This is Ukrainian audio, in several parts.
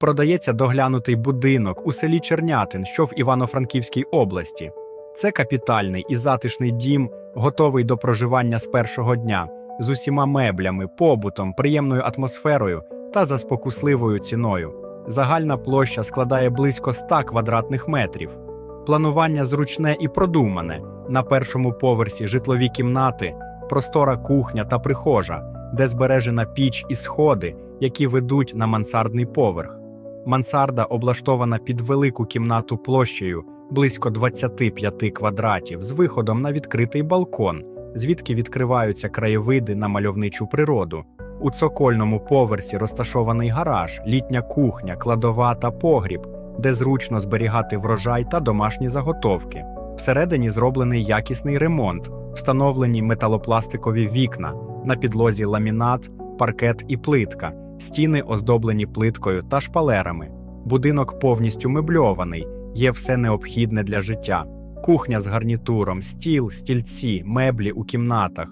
продається доглянутий будинок у селі Чернятин, що в Івано-Франківській області. Це капітальний і затишний дім, готовий до проживання з першого дня, з усіма меблями, побутом, приємною атмосферою та за спокусливою ціною. Загальна площа складає близько 100 квадратних метрів. Планування зручне і продумане. На першому поверсі житлові кімнати, простора кухня та прихожа, де збережена піч і сходи, які ведуть на мансардний поверх. Мансарда облаштована під велику кімнату площею близько 25 квадратів з виходом на відкритий балкон, звідки відкриваються краєвиди на мальовничу природу. У цокольному поверсі розташований гараж, літня кухня, кладова та погріб, де зручно зберігати врожай та домашні заготовки. Всередині зроблений якісний ремонт, встановлені металопластикові вікна, на підлозі ламінат, паркет і плитка, стіни оздоблені плиткою та шпалерами. Будинок повністю мебльований, є все необхідне для життя: кухня з гарнітуром, стіл, стільці, меблі у кімнатах,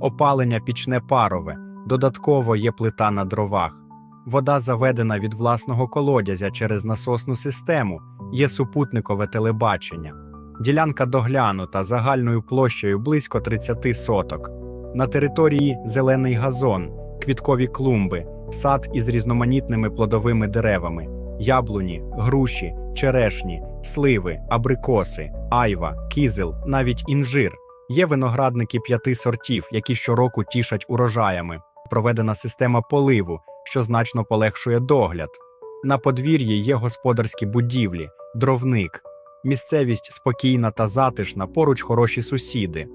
опалення пічне парове, додатково є плита на дровах. Вода заведена від власного колодязя через насосну систему, є супутникове телебачення. Ділянка доглянута загальною площею близько 30 соток. На території зелений газон, квіткові клумби, сад із різноманітними плодовими деревами, яблуні, груші, черешні, сливи, абрикоси, айва, кізел, навіть інжир. Є виноградники п'яти сортів, які щороку тішать урожаями. Проведена система поливу, що значно полегшує догляд. На подвір'ї є господарські будівлі, дровник. Місцевість спокійна та затишна, поруч хороші сусіди.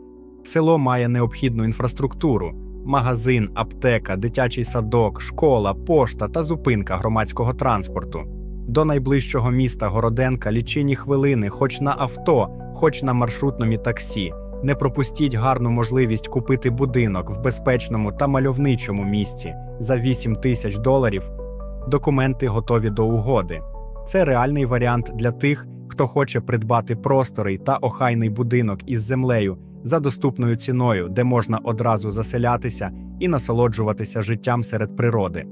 Село має необхідну інфраструктуру: магазин, аптека, дитячий садок, школа, пошта та зупинка громадського транспорту. До найближчого міста Городенка лічені хвилини, хоч на авто, хоч на маршрутному таксі. Не пропустіть гарну можливість купити будинок в безпечному та мальовничому місці за 8 тисяч доларів. Документи готові до угоди. Це реальний варіант для тих, хто хоче придбати просторий та охайний будинок із землею за доступною ціною, де можна одразу заселятися і насолоджуватися життям серед природи.